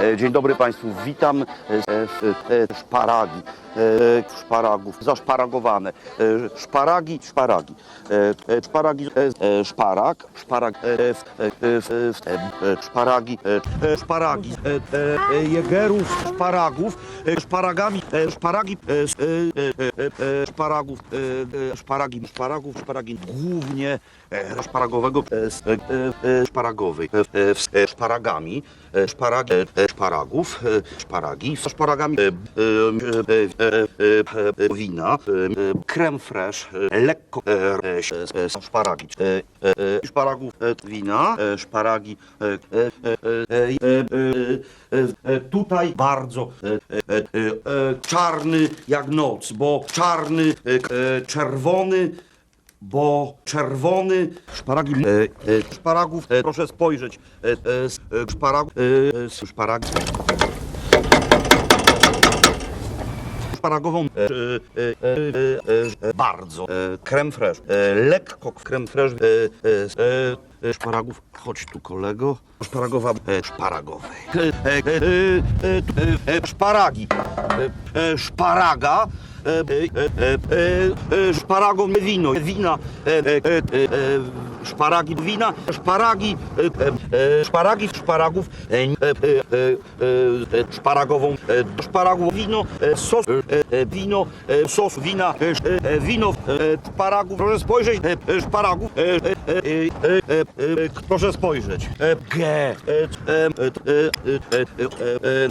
E, Dzień dobry Państwu, witam e, w szparagi, e, szparagów, zaszparagowane, szparagi, szparagi, szparagi, szparak, szparag, szparagi, szparagi, jegerów, szparagów, szparagami, szparagi, szparagów, szparagi, szparagów, szparagi, głównie szparagowego, szparagowej, szparagami, szparag, szparagów, szparagi, szparagami, wina, krem fresh, lekko szparagi, szparagów wina, szparagi. Tutaj bardzo czarny jak noc, bo czarny, czerwony bo czerwony szparagi, szparagów, proszę spojrzeć, e, e, szparag, szparag. asparagową, bardzo krem fresh, lekko krem fresh, szparagów, chodź tu kolego, szparagowa, szparagowej, szparagi, szparaga, szparagą wino, wina, szparagi wina, szparagi, szparagi szparagów, szparagową, szparagów wino, sos, wino, sos wina, wino, szparagów, proszę spojrzeć, szparagów, proszę spojrzeć, g,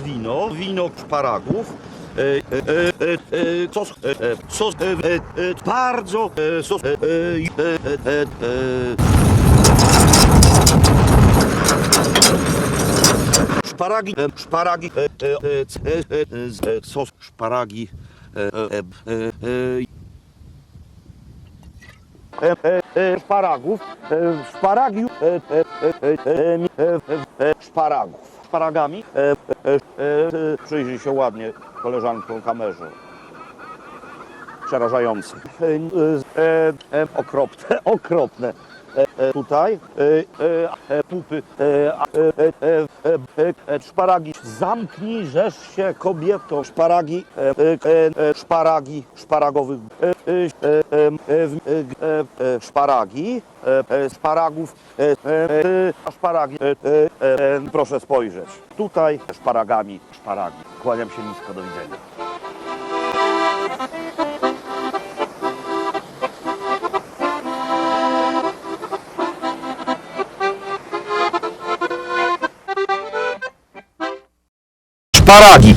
wino, wino szparagów, co co bardzo co szparagi szparagi sos szparagi szparagów szparagi szparagów szparagami, e, e, e, e, przyjrzyj się ładnie koleżanką kamerze. Przerażające. E, e, e, okropne, okropne tutaj pupy, szparagi. Zamknij rzesz się kobieto, szparagi, szparagi, szparagowych, szparagi, szparagów, szparagi. Proszę spojrzeć, tutaj szparagami, szparagi. Kłaniam się nisko, do widzenia. paragi.